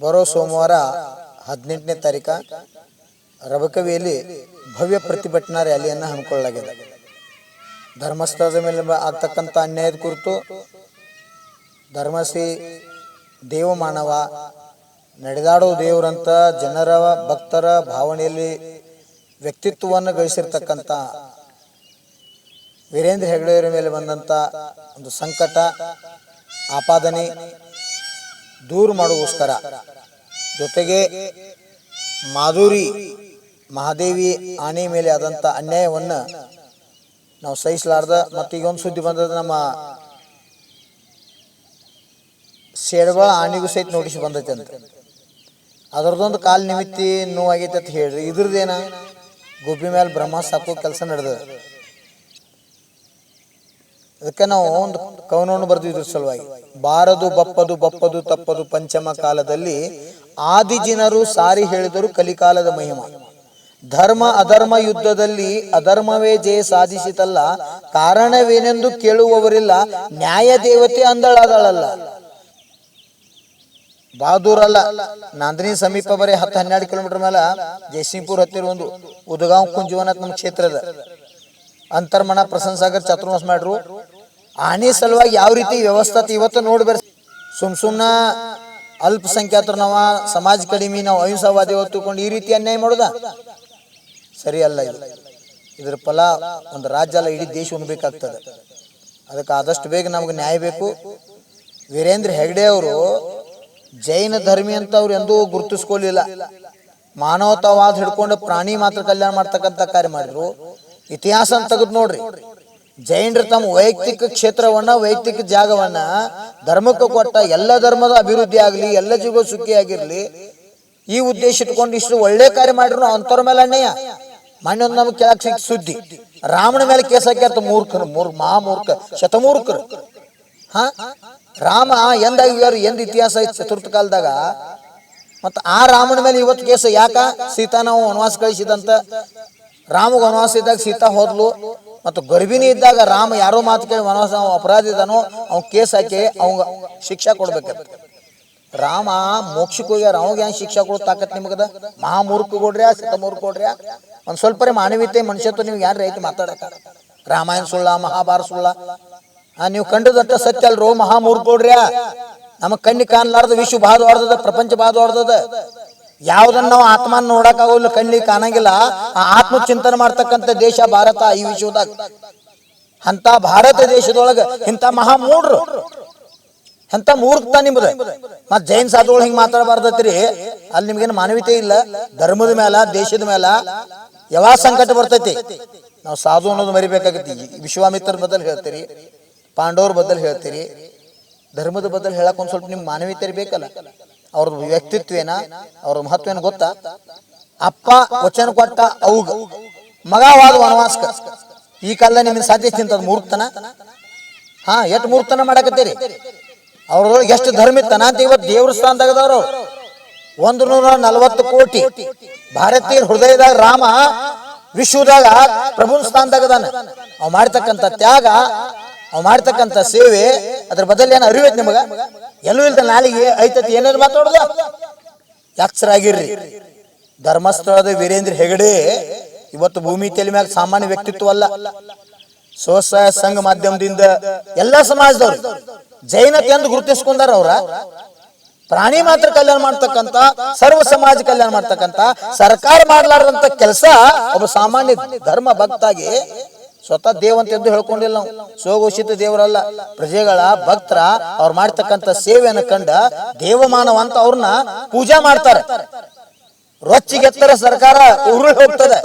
ಬರೋ ಸೋಮವಾರ ಹದಿನೆಂಟನೇ ತಾರೀಕ ರಬಕವಿಯಲ್ಲಿ ಭವ್ಯ ಪ್ರತಿಭಟನಾ ರ್ಯಾಲಿಯನ್ನು ಹಮ್ಮಿಕೊಳ್ಳಲಾಗಿದೆ. ಧರ್ಮಸ್ಥಳದ ಮೇಲೆ ಆಗ್ತಕ್ಕಂಥ ಅನ್ಯಾಯದ ಕುರಿತು ಧರ್ಮಶ್ರೀ ದೇವಮಾನವ ನಡೆದಾಡೋ ದೇವರಂತ ಜನರ, ಭಕ್ತರ ಭಾವನೆಯಲ್ಲಿ ವ್ಯಕ್ತಿತ್ವವನ್ನು ಗಳಿಸಿರ್ತಕ್ಕಂಥ ವೀರೇಂದ್ರ ಹೆಗಡೆಯವರ ಮೇಲೆ ಬಂದಂಥ ಒಂದು ಸಂಕಟ, ಆಪಾದನೆ ದೂರ ಮಾಡುವಗೋಸ್ಕರ. ಜೊತೆಗೆ ಮಾಧುರಿ ಮಹಾದೇವಿ ಆನೆ ಮೇಲೆ ಆದಂಥ ಅನ್ಯಾಯವನ್ನು ನಾವು ಸಹಿಸಲಾರ್ದ ಮತ್ತು ಈಗ ಒಂದು ಸುದ್ದಿ ಬಂದದ ನಮ್ಮ ಶೇಡ್ಬಾಳ ಆನೆಗೂ ಸಹಿತ ನೋಟಿಸ್ ಬಂದೈತೆ ಅಂತ. ಅದರದೊಂದು ಕಾಲ್ ನಿಮಿತ್ತಿ ನೋವಾಗೈತೆ ಅಂತ ಹೇಳ್ರಿ. ಇದ್ರದ್ದೇನ, ಗುಬ್ಬಿ ಮೇಲೆ ಬ್ರಹ್ಮ ಸಾಕೋ ಕೆಲಸ ನಡೆದ ಅದಕ್ಕೆ ನಾವು ಒಂದು ಕವನವನ್ನು ಬರೆದಿದ್ರ ಸಲುವಾಗಿ, ಬಾರದು, ಬಪ್ಪದು ಬಪ್ಪದು, ತಪ್ಪದು ಪಂಚಮ ಕಾಲದಲ್ಲಿ ಆದಿ ಜನರು ಸಾರಿ ಹೇಳಿದರು ಕಲಿಕಾಲದ ಮಹಿಮ. ಧರ್ಮ ಅಧರ್ಮ ಯುದ್ಧದಲ್ಲಿ ಅಧರ್ಮವೇ ಜಯ ಸಾಧಿಸಿತಲ್ಲ, ಕಾರಣವೇನೆಂದು ಕೇಳುವವರಿಲ್ಲ, ನ್ಯಾಯ ದೇವತೆ ಅಂದಳಾದಳಲ್ಲ. ಬಹದ್ದೂರಲ್ಲ ನಂದಿನಿ ಸಮೀಪ ಬರೀ ಹತ್ತು ಹನ್ನೆರಡು ಕಿಲೋಮೀಟರ್ ಮೇಲೆ ಜಯಸಿಂಗ್ಪುರ್ ಹತ್ತಿರ ಒಂದು ಉದಗಾಂವ್ ಕುಂಜುವನ ನಮ್ಮ ಕ್ಷೇತ್ರದ. ಅಂತರ್ಮಣ ಪ್ರಸನ್ನಸಾಗರ್ ಚಾತುರ್ಮಾಸ ಮಾಡ್ರು. ಆನೆ ಸಲುವಾಗಿ ಯಾವ ರೀತಿ ವ್ಯವಸ್ಥೆ ಇವತ್ತು ನೋಡಿ ಬರ್ರಿ ಸುಮ್ ಸುಮ್ನ ಅಲ್ಪಸಂಖ್ಯಾತರು ನಾವ ಸಮಾಜ ಕಡಿಮೆ, ನಾವು ಅಹಿಂಸಾವಾದಿ ಹೊತ್ತುಕೊಂಡು ಈ ರೀತಿ ಅನ್ಯಾಯ ಮಾಡೋದ? ಸರಿ ಅಲ್ಲ ಇದು. ಇದ್ರ ಫಲ ಒಂದು ರಾಜ್ಯ ಅಲ್ಲ, ಇಡೀ ದೇಶ ಉಣ್ಬೇಕಾಗ್ತದೆ. ಅದಕ್ಕೆ ಆದಷ್ಟು ಬೇಗ ನಮ್ಗೆ ನ್ಯಾಯ ಬೇಕು. ವೀರೇಂದ್ರ ಹೆಗ್ಡೆ ಅವರು ಜೈನ ಧರ್ಮಿ ಅಂತ ಅವ್ರು ಎಂದೂ ಗುರುತಿಸ್ಕೊಳ್ಳಿಲ್ಲ ಮಾನವತಾವಾದ ಹಿಡ್ಕೊಂಡು ಪ್ರಾಣಿ ಮಾತ್ರ ಕಲ್ಯಾಣ ಮಾಡ್ತಕ್ಕಂಥ ಕಾರ್ಯ ಮಾಡಿದ್ರು. ಇತಿಹಾಸ ಅಂತ ತೆಗೆದು ನೋಡ್ರಿ. ಜೈನರು ತಮ್ಮ ವೈಯಕ್ತಿಕ ಕ್ಷೇತ್ರವನ್ನ, ವೈಯಕ್ತಿಕ ಜಾಗವನ್ನ, ಧರ್ಮಕ್ಕೆ ಕೊಟ್ಟ ಎಲ್ಲ ಧರ್ಮದ ಅಭಿವೃದ್ಧಿ ಆಗಲಿ, ಎಲ್ಲ ಜೀವ ಸುಖಿ ಆಗಿರ್ಲಿ, ಈ ಉದ್ದೇಶ ಇಟ್ಕೊಂಡು ಇಷ್ಟು ಒಳ್ಳೆ ಕಾರ್ಯ ಮಾಡಿದ್ರು ಅಂತವ್ರ ಮೇಲೆ ಅಣ್ಣಯ್ಯ ಮಣ್ಣೊಂದು ನಮ್ಗೆ ಕೆಳಕ್ ಸಿಕ್ಕ ಸುದ್ದಿ. ರಾಮನ ಮೇಲೆ ಕೇಸ ಹಾಕ್ಯಾರ್ತ ಮೂರ್ಖರು, ಮೂರ್ ಮಹಾ ಮೂರ್ಖ ಶತಮೂರ್ಖರು. ಹಾ? ರಾಮ ಎಂದಾಗ್ಯಾರು ಎಂದ ಇತಿಹಾಸ ಐತಿ ಚತುರ್ಥ ಕಾಲದಾಗ. ಮತ್ತ ಆ ರಾಮನ ಮೇಲೆ ಇವತ್ತು ಕೇಸ ಯಾಕ? ಸೀತಾ ನಾವು ವನವಾಸ ಕಳಿಸಿದಂತ ರಾಮಗ ವನವಾಸ ಇದ್ದಾಗ ಸೀತಾ ಹೋದ್ಲು. ಮತ್ತು ಗರ್ಭಿಣಿ ಇದ್ದಾಗ ರಾಮ ಯಾರೋ ಮಾತು ಕೇಳಿ ವನವಾಸ ಅಪರಾಧ ಇದ್ದಾನೋ, ಅವ್ನ ಕೇಸ್ ಹಾಕಿ ಅವಂಗ ಶಿಕ್ಷೆ ಕೊಡ್ಬೇಕಂತ. ರಾಮ ಮೋಕ್ಷಕ್ಕೆ ಹೋಗ್ಯಾರ, ಅವಾಗ ಹೆಂಗ್ ಶಿಕ್ಷೆ ಕೊಡೋ ತಾಕತ್ ನಿಮಗದ? ಮಹಾಮೂರ್ಖ ಸೀತಾ ಮೂರ್ಖ ಕೊಡ್ರಿ ಒಂದ್ ಸ್ವಲ್ಪ ಮಾನವೀಯತೆ, ಮನುಷ್ಯತ್ವ ನಿಮ್ಗೆ ಯಾರು ಐತಿ ಮಾತಾಡಕ ರಾಮಾಯಣ ಸುಳ್ಳ, ಮಹಾಭಾರತ ಸುಳ್ಳ. ಆ, ನೀವು ಕಂಡದಟ್ಟ ಸತ್ಯ ಅಲ್ರೋ, ಮಹಾಮೂರ್ಖ ಕೊಡ್ರ್ಯಾ? ನಮ್ಮ ಕಣ್ಣಿ ಕಾಣ್ಲಾರ್ದ ವಿಶ್ವ ಬಾದ್ ಹೊಡೆದದ ಪ್ರಪಂಚ ಬಾದ್ ಹೊಡೆದದ ಯಾವ್ದನ್ನ ನಾವು ನೋಡಕ್ ಆಗೋಲ್ಲ ಕಣ್ಣಿ ಕಾಣಂಗಿಲ್ಲ. ಆ ಆತ್ಮ ಚಿಂತನೆ ಮಾಡ್ತಕ್ಕಂಥ ದೇಶ ಭಾರತ ಈ ವಿಶ್ವದಾಗ. ಅಂತ ಭಾರತ ದೇಶದೊಳಗ ಇಂಥ ಮಹಾಮೂಡ್ರು ಎಂತ ಮೂರ್ಖ ನಿಮ್ದು. ಮತ್ ಜೈನ್ ಸಾಧುಗಳು ಹಿಂಗ್ ಮಾತಾಡಬಾರ್ದತ್ರಿ. ಅಲ್ಲಿ ನಿಮ್ಗೇನು ಮಾನವೀಯತೆ ಇಲ್ಲ. ಧರ್ಮದ ಮೇಲ ದೇಶದ ಮೇಲ ಯಾವ ಸಂಕಟ ಬರ್ತೈತಿ? ನಾವು ಸಾಧು ಅನ್ನೋದು ಮರಿಬೇಕಾಗತ್ತಿ. ವಿಶ್ವಾಮಿತ್ರ ಬದಲು ಹೇಳ್ತೀರಿ, ಪಾಂಡವ್ರ ಬದಲು ಹೇಳ್ತೀರಿ, ಧರ್ಮದ ಬದಲು ಹೇಳಕ್ ಒಂದ್ ಸ್ವಲ್ಪ ನಿಮ್ಗೆ ಮಾನವೀಯತೆ ಬೇಕಲ್ಲ ಅವ್ರದ್ದು ವ್ಯಕ್ತಿತ್ವೇನ ಅವ್ರ ಮಹತ್ವ ಏನು ಗೊತ್ತಾ? ಅಪ್ಪ ವಚನ ಕೊಟ್ಟ ಅವುಗ. ಮಗವಾದ ವನವಾಸ್ಕ ಈ ಕಾಲದ ನಿಮ್ಗೆ ಸಾಧ್ಯ ತಿಂತದ ಮೂರ್ತನ ಹಾ, ಎಷ್ಟು ಮೂರ್ತನ ಮಾಡಕತ್ತೀರಿ? ಅವ್ರದೊಳಗೆ ಎಷ್ಟು ಧರ್ಮ ಇತ್ತನ ಅಂತ ಇವತ್ತು ದೇವ್ರ ಸ್ಥಾನದಾಗದವ್ರು ಒಂದು ನೂರ ನಲವತ್ತು ಕೋಟಿ ಭಾರತೀಯ ಹೃದಯದಾಗ ರಾಮ ವಿಶ್ವದಾಗ ಪ್ರಮುಖ ಸ್ಥಾನದಾಗ ಅದಾನ ಅವ್ ಮಾಡ್ತಕ್ಕಂಥ ತ್ಯಾಗ ಅವ್ ಮಾಡ್ತಕ್ಕಂಥ ಸೇವೆ ಅದ್ರ ಬದಲು ಏನು ಅರಿವೈತ್ ನಿಮಗ? ಎಲ್ಲೂ ಇಲ್ದ ನಾಲಿಗೆ ಐತತಿ ಏನೇನು ಮಾತಾಡೋದ? ಎಚ್ಚರಾಗಿರ್ರಿ ಧರ್ಮಸ್ಥಳದ ವೀರೇಂದ್ರ ಹೆಗಡೆ ಇವತ್ತು ಭೂಮಿ ತಲೆ ಮ್ಯಾಗ ಸಾಮಾನ್ಯ ವ್ಯಕ್ತಿತ್ವ ಅಲ್ಲ. ಸ್ವಸಹಾಯ ಸಂಘ ಮಾಧ್ಯಮದಿಂದ ಎಲ್ಲ ಸಮಾಜದವ್ರು ಜೈನತೆ ಎಂದು ಗುರುತಿಸ್ಕೊಂಡಾರ ಅವ್ರ. ಪ್ರಾಣಿ ಮಾತ್ರ ಕಲ್ಯಾಣ ಮಾಡ್ತಕ್ಕಂತ ಸರ್ವ ಸಮಾಜ ಕಲ್ಯಾಣ ಮಾಡ್ತಕ್ಕಂತ ಸರ್ಕಾರ ಮಾಡಲಾರದಂತ ಕೆಲಸ ಒಬ್ಬ ಸಾಮಾನ್ಯ ಧರ್ಮ ಭಕ್ತಾಗಿ ಸ್ವತಃ ದೇವಂತ ಎಂದು ಹೇಳ್ಕೊಂಡಿಲ್ಲ ನಾವು. ಸ್ವಘೋಷಿತ ದೇವರಲ್ಲ. ಪ್ರಜೆಗಳ ಭಕ್ತರ ಅವ್ರು ಮಾಡ್ತಕ್ಕಂತ ಸೇವೆಯನ್ನು ಕಂಡ ದೇವಮಾನವ ಅಂತ ಅವ್ರನ್ನ ಪೂಜಾ ಮಾಡ್ತಾರೆ. ರೊಚ್ಚಿಗೆತ್ತರ ಸರ್ಕಾರ ಉರುಳಿ ಹೋಗ್ತದೆ.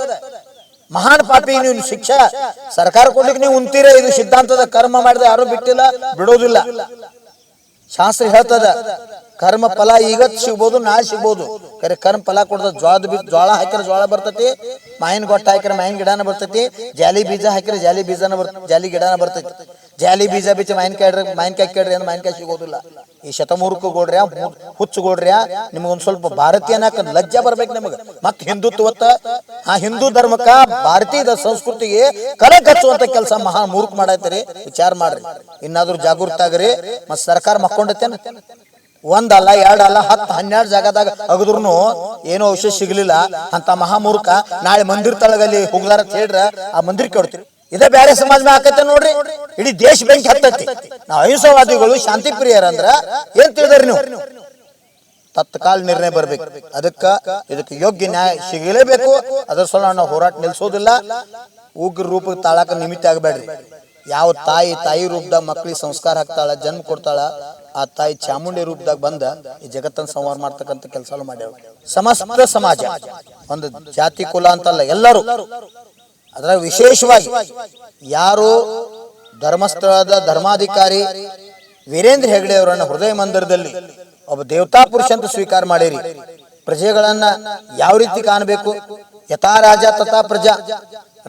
ಮಹಾನ್ ಪಾಪಿ, ನೀವು ಶಿಕ್ಷೆ. ಸರ್ಕಾರ ಕೊಡ್ಲಿಕ್ಕೆ ನೀವು ಉಂತೀರ? ಇದು ಸಿದ್ಧಾಂತದ ಕರ್ಮ ಮಾಡಿದ ಯಾರು ಬಿಟ್ಟಿಲ್ಲ, ಬಿಡೋದಿಲ್ಲ. ಶಾಸ್ತ್ರ ಹೇಳ್ತದ. ಕರ್ಮ ಫಲ ಈಗ ಸಿಗ್ಬೋದು, ನಾ ಸಿಗ್ಬೋದು. ಕರೆ ಕರ್ಮ ಫಲ ಕೊಡ್ತದ ಜ್ವಾಳದ ಬೀಜ ಜ್ವಾಳ ಹಾಕಿರ ಜ್ವಾಳ ಬರ್ತೈತಿ ಮಾಯಿನ ಗೊಟ್ಟ ಹಾಕಿರ ಮಾಯಿನ ಗಿಡನ ಬರ್ತೈತಿ, ಜಾಲಿ ಬೀಜ ಹಾಕಿರ ಜಾಲಿ ಬೀಜನ ಬರ್ ಜಾಲಿ ಗಿಡನ ಬರ್ತೈತಿ. ಜಾಲಿ ಬೀಜ ಬೀಜ ಮಾಯಿನಕಾಯಿ ಇಡ್ರಿ ಮಾಯಿನಕಾಯಿ ಕೇಳ್ರಿ ಅಂದ್ರೆ ಮಾಯಿನಕಾಯಿ ಸಿಗೋದಿಲ್ಲ. ಈ ಶತಮೂರ್ಖ ಗೋಡ್ರ್ಯಾ ಹುಚ್ಚು ನಿಮ್ಗೊಂದು ಸ್ವಲ್ಪ ಭಾರತೀಯ ಲಜ್ಜ ಬರ್ಬೇಕು ನಿಮಗೆ. ಮತ್ತೆ ಹಿಂದುತ್ವತ್ತ, ಆ ಹಿಂದೂ ಧರ್ಮಕ್ಕ ಭಾರತೀಯದ ಸಂಸ್ಕೃತಿಗೆ ಕಲೆ ಕಚ್ಚುವಂತ ಕೆಲಸ ಮಹಾ ಮೂರ್ಖ ಮಾಡತ್ತೀರಿ ವಿಚಾರ ಮಾಡ್ರಿ. ಇನ್ನಾದ್ರೂ ಜಾಗೃತ ಆಗ್ರಿ. ಮತ್ ಸರ್ಕಾರ ಮಕ್ಕೊಂಡತ್ತೇನ ಒಂದಲ್ಲ, ಎರಡಲ್ಲ, ಹತ್ತು, ಹನ್ನೆರಡು ಜಾಗದಾಗ ಅಗದ್ರು ಏನೋ ಔಷಧ ಸಿಗ್ಲಿಲ್ಲ. ಅಂತ ಮಹಾಮೂರ್ಖ ನಾಳೆ ಮಂದಿರ ತಳಗಲ್ಲಿ ಹೋಗ್ಲಾರ ಹೇಳ್ರ, ಆ ಮಂದಿರ ಕೊಡ್ತೀರಿ ಇದೇ ಬೇರೆ ಸಮಾಜ ಆಕತ್ತೆ ನೋಡ್ರಿ. ಇಡೀ ದೇಶ ಬೆಂಕಿ ಹತ್ತೈತಿ. ನಾವು ಅಹಿಂಸವಾದಿಗಳು, ಶಾಂತಿ ಪ್ರಿಯರಂದ್ರ ಏನ್ ತಿಳಿದ್ರಿ ನೀವು? ತತ್ಕಾಲ ನಿರ್ಣಯ ಬರ್ಬೇಕು. ಅದಕ್ಕ ಇದಕ್ಕೆ ಯೋಗ್ಯ ನ್ಯಾಯ ಸಿಗಲೇಬೇಕು. ಅದ್ರ ಸಲ ನಾವು ಹೋರಾಟ ನಿಲ್ಸೋದಿಲ್ಲ. ಉಗ್ರ ರೂಪಕ್ಕೆ ತಾಳಕ ನಿಮಿತ್ತ ಆಗಬೇಡ್ರಿ. ಯಾವ ತಾಯಿ ತಾಯಿ ರೂಪದ ಮಕ್ಳಿಗೆ ಸಂಸ್ಕಾರ ಹಾಕ್ತಾಳ, ಜನ್ಮ ಕೊಡ್ತಾಳ ಆ ತಾಯಿ ಚಾಮುಂಡಿ ರೂಪದಾಗ ಬಂದ ಈ ಜಗತ್ತನ್ನ ಸಂವಾರ ಮಾಡ್ತಕ್ಕಂಥ ಕೆಲಸ ಮಾಡ್ಯಾವ ಸಮಸ್ತ ಸಮಾಜ, ಒಂದು ಜಾತಿ ಕುಲ ಅಂತಲ್ಲ, ಎಲ್ಲರೂ ಅದರ ವಿಶೇಷವಾಗಿ ಯಾರು ಧರ್ಮಸ್ಥಳದ ಧರ್ಮಾಧಿಕಾರಿ ವೀರೇಂದ್ರ ಹೆಗಡೆ ಅವರನ್ನ ಹೃದಯ ಮಂದಿರದಲ್ಲಿ ಒಬ್ಬ ದೇವತಾ ಪುರುಷ ಅಂತ ಸ್ವೀಕಾರ ಮಾಡಿರಿ. ಪ್ರಜೆಗಳನ್ನ ಯಾವ ರೀತಿ ಕಾಣಬೇಕು? ಯಥಾ ರಾಜ, ತಥಾ ಪ್ರಜಾ.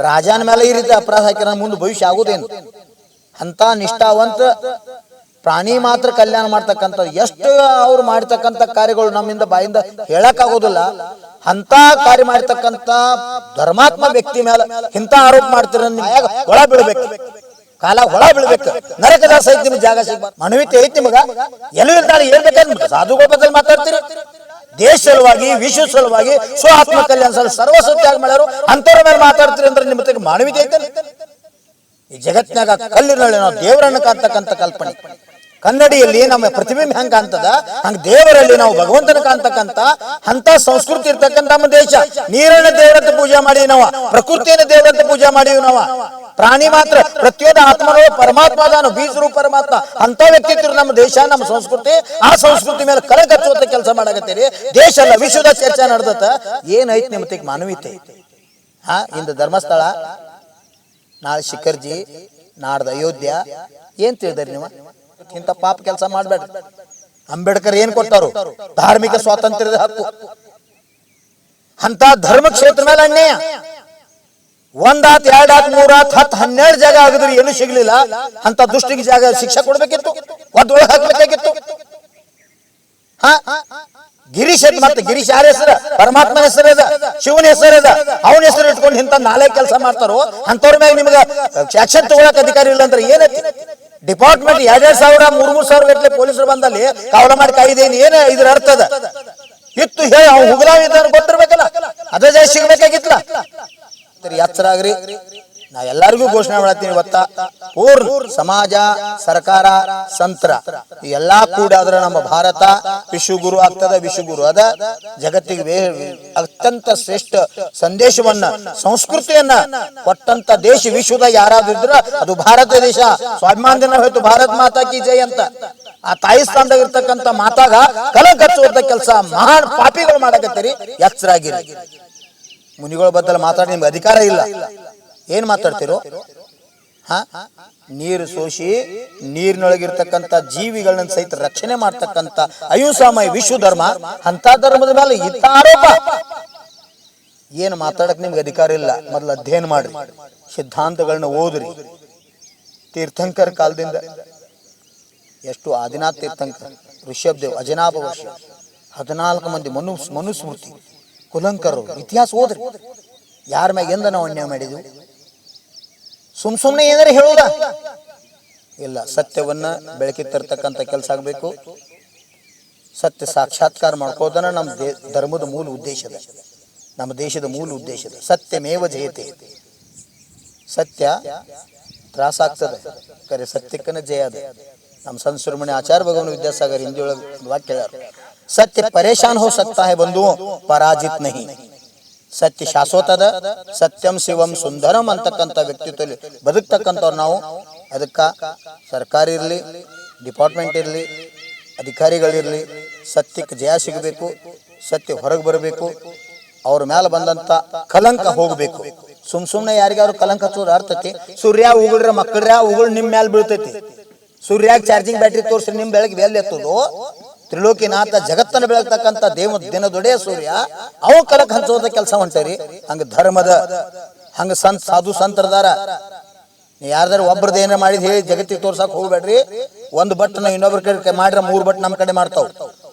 ರಾಜನ ಮೇಲೆ ಈ ರೀತಿ ಅಪರಾಧ ಹಾಕಿರ ಮುಂದೆ ಭವಿಷ್ಯ ಆಗುದೇನು? ಅಂತ ನಿಷ್ಠಾವಂತ ಪ್ರಾಣಿ ಮಾತ್ರ ಕಲ್ಯಾಣ ಮಾಡ್ತಕ್ಕಂಥ ಎಷ್ಟು ಅವ್ರು ಮಾಡ್ತಕ್ಕಂಥ ಕಾರ್ಯಗಳು ನಮ್ಮಿಂದ ಬಾಯಿಂದ ಹೇಳಕ್ ಆಗೋದಿಲ್ಲ ಅಂತ ಕಾರ್ಯ ಮಾಡಿರ್ತಕ್ಕಂಥ ಧರ್ಮಾತ್ಮ ವ್ಯಕ್ತಿ ಮೇಲೆ ಇಂಥ ಆರೋಪ ಮಾಡ್ತಿರ ಒಳ ಬೀಳ್ಬೇಕು? ಕಾಲ ಹೊಳ ಬೀಳ್ಬೇಕು. ನರಕದ ಸಹಿತ ನಿಮ್ಗೆ ಜಾಗ ಸಿಗ್ಬಾರ್ದು ಮನವಿತೆ ಐತಿ ನಿಮಗ? ಎಲ್ಲೂ ಇರ್ತಾಳೆ ಏನ್ ಬೇಕಾದ್ರೆ ಸಾಧುಗಳ ಮಾತಾಡ್ತೀರಿ. ದೇಶ ಸಲುವಾಗಿ, ವಿಶ್ವ ಸಲುವಾಗಿ ಸ್ವ ಆತ್ಮ ಕಲ್ಯಾಣ ಸಲ ಸರ್ವಸ್ವ ಮಾಡ್ಯಾರು. ಅಂತವ್ರ ಮೇಲೆ ಮಾತಾಡ್ತೀರಿ ಅಂದ್ರೆ ನಿಮ್ಮ ಮಾನವೀಯತೆ ಐತೆ ಈ ಜಗತ್ನಾಗ ಕಲ್ಲಿನಲ್ಲಿ ನಾವು ದೇವರನ್ನು ಕಾಣ್ತಕ್ಕಂಥ ಕಲ್ಪನೆ. ಕನ್ನಡಿಯಲ್ಲಿ ನಮ್ಮ ಪ್ರತಿಬಿಂಬ ಹೆಂಗ್ ಕಾಣ್ತದ? ಹಂಗ ದೇವರಲ್ಲಿ ನಾವು ಭಗವಂತನ ಕಾಣ್ತಕ್ಕಂತ ಅಂತ ಸಂಸ್ಕೃತಿ ಇರ್ತಕ್ಕಂಥ ನಮ್ಮ ದೇಶ. ನೀರನ್ನ ದೇವರಂತ ಪೂಜೆ ಮಾಡಿವಿ ನಾವು, ಪ್ರಕೃತಿಯನ್ನ ದೇವರಂತ ಪೂಜೆ ಮಾಡಿವಿ ನಾವು. ಪ್ರಾಣಿ ಮಾತ್ರ, ಪ್ರತಿಯೊಂದು ಆತ್ಮನೋ ಪರಮಾತ್ಮ ಅದಾನು ಬೀಜರು ಪರಮಾತ್ಮ. ಅಂತ ವ್ಯಕ್ತಿತ್ವ ನಮ್ಮ ದೇಶ, ನಮ್ಮ ಸಂಸ್ಕೃತಿ. ಆ ಸಂಸ್ಕೃತಿ ಮೇಲೆ ಕಲೆ ಕಚ್ಚುವಂತ ಕೆಲಸ ಮಾಡಕತ್ತೀರಿ. ದೇಶ ಅಲ್ಲ, ವಿಶ್ವದ ಚರ್ಚೆ ನಡೆದತ್ತ. ಏನೈತಿ ನಿಮ್ಮ ತಿಗ್ ಮಾನವೀಯತೆ? ಹಾ, ಇಂದ ಧರ್ಮಸ್ಥಳ, ನಾಳೆ ಶಿಖರ್ಜಿ, ನಾಡ್ದ ಅಯೋಧ್ಯ. ಏನ್ ತಿಳಿದ್ರಿ ನೀವು? ಇಂಥ ಪಾಪ ಕೆಲಸ ಮಾಡಬೇಡ್ರಿ. ಅಂಬೇಡ್ಕರ್ ಏನ್ ಕೊಟ್ಟರು ಧಾರ್ಮಿಕ ಸ್ವಾತಂತ್ರ್ಯದ ಹಕ್ಕು. ಅಂತ ಧರ್ಮ ಕ್ಷೇತ್ರ ಮೇಲೆ ಅನ್ಯಾಯ. ಒಂದಾತ್, ಎರಡಾತ್, ಮೂರಾತ್, ಹತ್, ಹನ್ನೆರಡು ಜಾಗ ಆಗಿದ್ರೆ ಏನು ಸಿಗ್ಲಿಲ್ಲ. ಅಂತ ದುಷ್ಟಿಗೆ ಜಾಗ ಶಿಕ್ಷೆ ಕೊಡ್ಬೇಕಿತ್ತು. ಒದ್ದೊಳಗೆ ಹಾಕ್ಬೇಕಾಗಿತ್ತು ಹಾ? ಗಿರೀಶ್ ಅದ್ ಮತ್ತೆ ಗಿರೀಶ್ ಯಾರ ಹೆಸರ? ಪರಮಾತ್ಮನ ಹೆಸರು ಶಿವನ ಹೆಸರು ಅವನ ಹೆಸರು ಇಟ್ಕೊಂಡು ಇಂಥ ನಾಳೆ ಕೆಲಸ ಮಾಡ್ತಾರೋ? ಅಂತವ್ರ ಮ್ಯಾಗ ನಿಮ್ಗೆ ಆಕ್ಷನ್ ತಗೊಳಕ್ ಅಧಿಕಾರಿ ಇಲ್ಲ ಅಂದ್ರೆ ಏನೈತಿ ಡಿಪಾರ್ಟ್ಮೆಂಟ್ ಎರಡೆರಡು ಸಾವಿರ ಮೂರ್ ಮೂರ್ ಸಾವಿರ ಗಟ್ಟಲೆ ಪೊಲೀಸರು ಬಂದಲ್ಲಿ ಕಾವಲ ಮಾಡಿ ಕಾಯ್ದೇನು ಏನೇ ಇದ್ರ ಅದ? ಇತ್ತು ಹೇಳಿ ಅವ್ನು ಹುಗುಲಾವ್ ಇದ್ದಾನ ಗೊತ್ತಿರ್ಬೇಕಲ್ಲ. ಅದೇ ಜಯ ಸಿಗ್ಬೇಕಾಗಿತ್ತಲ್ಲ. ಎಚ್ಚರ ಆಗ್ರಿ ನಾ ಎಲ್ಲರಿಗೂ ಘೋಷಣೆ ಮಾಡತ್ತೀನಿ ಇವತ್ತ ಪೂರ್ಣ ಸಮಾಜ, ಸರ್ಕಾರ, ಸಂತರ ಎಲ್ಲಾ ಕೂಡ ಆದ್ರೆ ನಮ್ಮ ಭಾರತ ವಿಶ್ವಗುರು ಆಗ್ತದ, ವಿಶ್ವಗುರು ಅದ. ಜಗತ್ತಿಗೆ ಅತ್ಯಂತ ಶ್ರೇಷ್ಠ ಸಂದೇಶವನ್ನ, ಸಂಸ್ಕೃತಿಯನ್ನ ಕೊಟ್ಟಂತ ದೇಶ ವಿಶ್ವದ ಯಾರಾದ್ರೂ ಅದು ಭಾರತ ದೇಶ. ಸ್ವಾಭಿಮಾನ ದಿನ ಹೋಯ್ತು ಭಾರತ್ ಮಾತಾ ಕಿ ಜೈ ಅಂತ. ಆ ತಾಯಿ ಸ್ಥಾನದಾಗ ಇರ್ತಕ್ಕಂಥ ಮಾತಾಗ ಕಲ ಕಚ್ಚುವಂತ ಕೆಲಸ ಮಹಾನ್ ಪಾಪಿಗಳು ಮಾಡಕತ್ತೀರಿ. ಎಚ್ಚರಾಗಿರಿ. ಮುನಿಗಳ ಬದಲ ಮಾತಾಡಿ ನಿಮ್ಗೆ ಅಧಿಕಾರ ಇಲ್ಲ. ಏನ್ ಮಾತಾಡ್ತಿರೋ? ಹಾ ನೀರು ಸೋಸಿ ನೀರಿನೊಳಗಿರ್ತಕ್ಕಂಥ ಜೀವಿಗಳನ್ನ ಸಹಿತ ರಕ್ಷಣೆ ಮಾಡ್ತಕ್ಕಂಥ ಅಹಿಂಸಾಮಯ ವಿಶ್ವ ಧರ್ಮ ಅಂತ ಧರ್ಮದ ಮೇಲೆ ಇತ್ತ ಆರೋಪ. ಏನು ಮಾತಾಡಕ್ ನಿಮ್ಗೆ ಅಧಿಕಾರ ಇಲ್ಲ? ಮೊದಲು ಅಧ್ಯಯನ ಮಾಡ್ರಿ. ಸಿದ್ಧಾಂತಗಳನ್ನ ಓದ್ರಿ. ತೀರ್ಥಂಕರ ಕಾಲದಿಂದ. ಎಷ್ಟು ಆದಿನಾಥ್ ತೀರ್ಥಂಕರ್ ಋಷಭ್ ದೇವ್ ಅಜನಾಭ ವರ್ಷ, ಹದಿನಾಲ್ಕು ಮಂದಿ ಮನು, ಮನುಸ್ಮೃತಿ ಕುಲಂಕರು ಇತಿಹಾಸ ಓದ್ರಿ. ಯಾರ ಮ್ಯಾಗ ಎಂದ ನಾವು ಅನ್ಯಾಯ ಮಾಡಿದ್ವಿ? ಸುಮ್ ಸುಮ್ಮನೆ ಏನಾರ ಹೇಳೋದ? ಇಲ್ಲ, ಸತ್ಯವನ್ನ ಬೆಳಕಿಗೆ ತರ್ತಕ್ಕಂಥ ಕೆಲಸ ಆಗಬೇಕು. ಸತ್ಯ ಸಾಕ್ಷಾತ್ಕಾರ ಮಾಡ್ಕೋದನ್ನ ನಮ್ಮ ದೇ, ಧರ್ಮದ ಮೂಲ ಉದ್ದೇಶದ ನಮ್ಮ ದೇಶದ ಮೂಲ ಉದ್ದೇಶದ ಸತ್ಯಮೇವ ಜಯತೆ. ಸತ್ಯ ತ್ರಾಸ ಆಗ್ತದೆ ಕರೆ ಸತ್ಯಕ್ಕನ ಜಯ ಅದ. ನಮ್ಮ ಸಂಸ್ಕೃಮಣಿ ಆಚಾರ ಭಗವಾನ್ ವಿದ್ಯಾಸಾಗರ್ ಹಿಂದಿ ಒಳಗೆ ಒಂದು ವಾಕ್ಯ ಸತ್ಯ ಪರೇಶಾನ್ ಹೋ ಸಕ್ತಾ ಹೇ ಬಂದು ಪರಾಜಿತ್ ನಹಿ. ಸತ್ಯ ಶಾಶ್ವತದ, ಸತ್ಯಂ ಶಿವಂ ಸುಂದರಂ ಅಂತಕ್ಕಂಥ ವ್ಯಕ್ತಿತ್ವದಲ್ಲಿ ಬದುಕ್ತಕ್ಕಂಥವ್ರು ನಾವು. ಅದಕ್ಕ ಸರ್ಕಾರ ಇರಲಿ, ಡಿಪಾರ್ಟ್ಮೆಂಟ್ ಇರಲಿ ಅಧಿಕಾರಿಗಳಿರಲಿ ಸತ್ಯಕ್ಕೆ ಜಯ ಸಿಗಬೇಕು, ಸತ್ಯ ಹೊರಗೆ ಬರಬೇಕು, ಅವ್ರ ಮೇಲೆ ಬಂದಂತ ಕಲಂಕ ಹೋಗಬೇಕು. ಸುಮ್ ಸುಮ್ಮನೆ ಯಾರಿಗಾದ್ರು ಕಲಂಕ ಹಚ್ಚೋದು ಅರ್ಥತಿ ಸೂರ್ಯ ಉಗುಳ್ರ ಮಕ್ಕಳ್ರ ಉಗುಳ್ ನಿಮ್ಮ ಮ್ಯಾಲ ಬೀಳ್ತೈತಿ. ಸೂರ್ಯಾಗ ಚಾರ್ಜಿಂಗ್ ಬ್ಯಾಟ್ರಿ ತೋರಿಸ್ರಿ ನಿಮ್ಮ ಬೆಳಗ್ಗೆ ಎಲ್ಲಿ ಎತ್ತೋದು ತ್ರಿಲೋಕಿನಾಥ ಜಗತ್ತನ್ನು ಬೆಳಗ್ತಕ್ಕಂಥ ದೇವ ದಿನದೊಡೆಯ ಸೂರ್ಯ, ಅವ ಕಲಕ್ ಹಂಚೋದ ಕೆಲಸ ಹೊಂಟರಿ. ಹಂಗ ಧರ್ಮದ, ಹಂಗ ಸಂತ, ಸಾಧು ಸಂತರದಾರ ಯಾರ್ದಾರು ಒಬ್ರದ್ದು ಏನಾರ ಮಾಡಿದ್ ಹೇಳಿ ಜಗತ್ತಿಗೆ ತೋರ್ಸಕ್ ಹೋಗ್ಬೇಡ್ರಿ. ಒಂದು ಬಟ್ ನಾವು ಇನ್ನೊಬ್ರ ಕಡೆ ಮಾಡ್ರೆ ಮೂರು ಬಟ್ ನಮ್ಮ ಕಡೆ ಮಾಡ್ತಾವ್.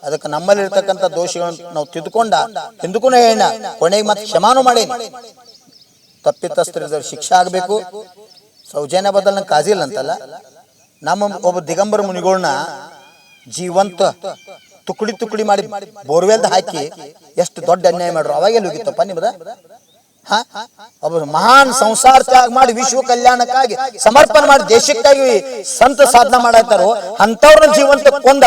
ಅದಕ್ಕೆ ನಮ್ಮಲ್ಲಿ ಇರ್ತಕ್ಕಂಥ ದೋಷಗಳನ್ನ ನಾವು ತಿದ್ಕೊಂಡ ಹಿಂದಕ್ಕೂ ಹೇಳ ಕೊನೆಗೆ ಮತ್ತೆ ಕ್ಷಮಾನು ಮಾಡೇನಿ. ತಪ್ಪಿತಸ್ಥರಿದ್ದವ್ರು ಶಿಕ್ಷೆ ಆಗಬೇಕು. ಸೌಜನ್ಯ ಬದಲ್ ನಂಗೆ ಕಾಜಿಲ್ಲ ಅಂತಲ್ಲ. ನಮ್ಮ ಒಬ್ಬ ದಿಗಂಬರ ಮುನಿಗಳನ್ನ ಜೀವಂತ ತುಕಡಿ ತುಕಡಿ ಮಾಡಿ ಬೋರ್ವೆಲ್ದ ಹಾಕಿ ಎಷ್ಟು ದೊಡ್ಡ ಅನ್ಯಾಯ ಮಾಡ್ರು. ಅವಾಗ ಹೋಗಿತ್ತಪ್ಪ ನಿಮ್ದ? ಹಾ? ಮಹಾನ್ ಸಂಸಾರ ತ್ಯಾಗ ಮಾಡಿ ವಿಶ್ವ ಕಲ್ಯಾಣಕ್ಕಾಗಿ ಸಮರ್ಪಣೆ ಮಾಡಿ ದೇಶಕ್ಕಾಗಿ ಸಂತ ಸಾಧನ ಮಾಡಾಕ್ತಾರೋ ಅಂತವ್ರನ್ನ ಜೀವಂತ ಕೊಂದ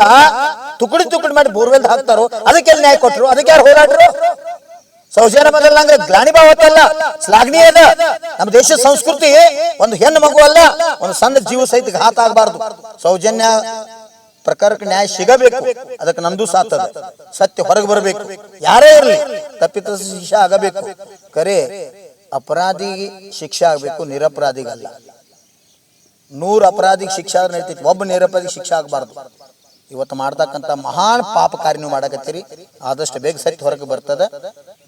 ತುಕಡಿ ತುಕಡಿ ಮಾಡಿ ಬೋರ್ವೆಲ್ ಹಾಕ್ತಾರೋ. ಅದಕ್ಕೆ ನ್ಯಾಯ ಕೊಟ್ರು? ಅದಕ್ಕೆ ಯಾರು ಹೋರಾಟ್ರು? ಸೌಜನ್ಯ ಬದಲ್ಲ ಅಂದ್ರೆ ಗ್ಲಾನಿ ಭಾವತ್ತಲ್ಲ ಶ್ಲಾಘನೀಯ ಅದ. ನಮ್ಮ ದೇಶದ ಸಂಸ್ಕೃತಿ ಒಂದು ಹೆಣ್ಣು ಮಗು ಅಲ್ಲ, ಒಂದು ಸಣ್ಣ ಜೀವ ಸಹಿತ ಘಾತ ಸೌಜನ್ಯ ಪ್ರಕಾರಕ್ಕೆ ನ್ಯಾಯ ಸಿಗಬೇಕು. ಅದಕ್ಕೆ ನಂದು ಸಾತದ ಸತ್ಯ ಹೊರಗೆ ಬರಬೇಕು. ಯಾರೇ ಇರಲಿ ತಪ್ಪಿತ ಶಿಕ್ಷೆ ಆಗಬೇಕು. ಕರೆ ಅಪರಾಧಿ ಶಿಕ್ಷೆ ಆಗಬೇಕು, ನಿರಪರಾಧಿಗಲ್ಲ. ನೂರು ಅಪರಾಧಿಗೆ ಶಿಕ್ಷೆ ಆದ್ರೆ ನಡೀತೈತಿ. ಒಬ್ಬ ನಿರಪರಾಧಿಗೆ ಶಿಕ್ಷೆ ಆಗಬಾರ್ದು. ಇವತ್ತು ಮಾಡ್ತಕ್ಕಂಥ ಮಹಾನ್ ಪಾಪ ಕಾರ್ಯ ನೀವು ಮಾಡಕತ್ತೀರಿ. ಆದಷ್ಟು ಬೇಗ ಸತ್ಯ ಹೊರಗೆ ಬರ್ತದೆ.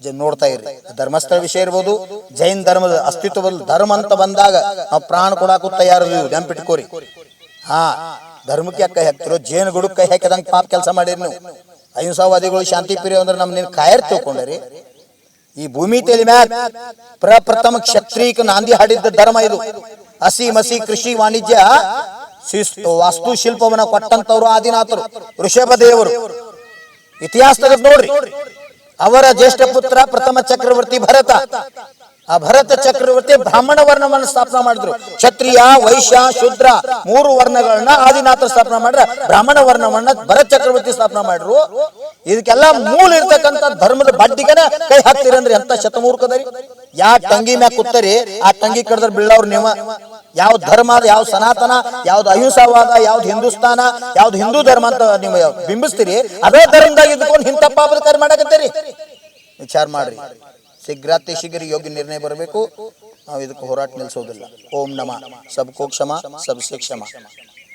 ಜ ನೋಡ್ತಾ ಇರಿ ಧರ್ಮಸ್ಥಳ ವಿಷಯ ಇರ್ಬೋದು. ಜೈನ್ ಧರ್ಮದ ಅಸ್ತಿತ್ವದಲ್ಲಿ ಧರ್ಮ ಅಂತ ಬಂದಾಗ ನಾವು ಪ್ರಾಣ ಕೊಡಾಕು ತಯಾರಿದ್ದೀವಿ. ನೆನ್ಪಿಟ್ಕೋರಿ. ಹಾ ಧರ್ಮಕ್ಕೆ ಕೈ ಹಾಕ್ತಿರೋ ಜೇನು ಗುಡುಕ್ ಕೈ ಹಾಕಿದಂಗೆ ಪಾಪ ಕೆಲಸ ಮಾಡಿರಿ ನೀವು. ಅಹಿಂಸಾವಾದಿಗಳು ಶಾಂತಿ ಪ್ರಿಯ ಅಂದ್ರೆ ನಮ್ಮ ನೀನು ಕಾಯರ್ ತಿಳ್ಕೊಂಡ್ರಿ. ಈ ಭೂಮಿ ತೆಲಿ ಮ್ಯಾಲ ಪ್ರಪ್ರಥಮ ಕ್ಷತ್ರೀಕ ನಾಂದಿ ಹಾಡಿದ್ದ ಧರ್ಮ ಇದು. ಹಸಿ ಮಸಿ ಕೃಷಿ ವಾಣಿಜ್ಯ ಶಿಸ್- ವಾಸ್ತುಶಿಲ್ಪವನ್ನ ಕೊಟ್ಟಂತವ್ರು ಆದಿನಾಥರು, ಋಷಭ ದೇವರು. ಇತಿಹಾಸ ತೆಗೆದು ನೋಡ್ರಿ, ಅವರ ಜ್ಯೇಷ್ಠ ಪುತ್ರ ಪ್ರಥಮ ಚಕ್ರವರ್ತಿ ಭರತ. ಆ ಭರತ ಚಕ್ರವರ್ತಿ ಬ್ರಾಹ್ಮಣ ವರ್ಣವನ್ನು ಸ್ಥಾಪನೆ ಮಾಡಿದ್ರು. ಕ್ಷತ್ರಿಯ, ವೈಶ್ಯ, ಶೂದ್ರ ಮೂರು ವರ್ಣಗಳನ್ನ ಆದಿನಾಥ ಸ್ಥಾಪನೆ ಮಾಡ್ರ, ಬ್ರಾಹ್ಮಣ ವರ್ಣವನ್ನ ಭರತ ಚಕ್ರವರ್ತಿ ಸ್ಥಾಪನೆ ಮಾಡ್ರು. ಇದಕ್ಕೆಲ್ಲ ಮೂಲ ಇರ್ತಕ್ಕಂಥ ಧರ್ಮದ ಬಡ್ಡಿಗನ ಕೈ ಹಾಕ್ತಿರಂದ್ರೆ ಎಂತ ಶತಮೂರ್ಖದರಿ? ಯಾ ತಂಗಿ ಮ್ಯಾಗ ಕೂತರಿ, ಆ ತಂಗಿ ಕಡ್ದ್ರ ಬೀಳವ್ರ ನೀವ. ಯಾವ ಧರ್ಮ ಯಾವ ಸನಾತನ, ಯಾವ್ದು ಅಹಿಂಸಾವಾದ, ಯಾವ್ದು ಹಿಂದೂಸ್ತಾನ, ಯಾವ್ದು ಹಿಂದೂ ಧರ್ಮ ಅಂತ ನೀವು ಬಿಂಬಿಸ್ತೀರಿ, ಅದೇ ಧರ್ಮದಾಗ ಇದ್ಕೊಂಡು ಹಿಂತಪ್ಪ ಪಾಪದ ಮಾಡಕತ್ತೀರಿ? ವಿಚಾರ ಮಾಡ್ರಿ. ಶೀಘ್ರಾತಿ ಶೀಘ್ರ ಯೋಗ್ಯ ನಿರ್ಣಯ ಬರಬೇಕು. ನಾವು ಇದಕ್ಕೆ ಹೋರಾಟ ನಿಲ್ಲಿಸೋದಿಲ್ಲ. ಓಂ ನಮ. ಸಬ್ಕೋ ಕ್ಷಮ, ಸಬ್ಸೆ ಕ್ಷಮ.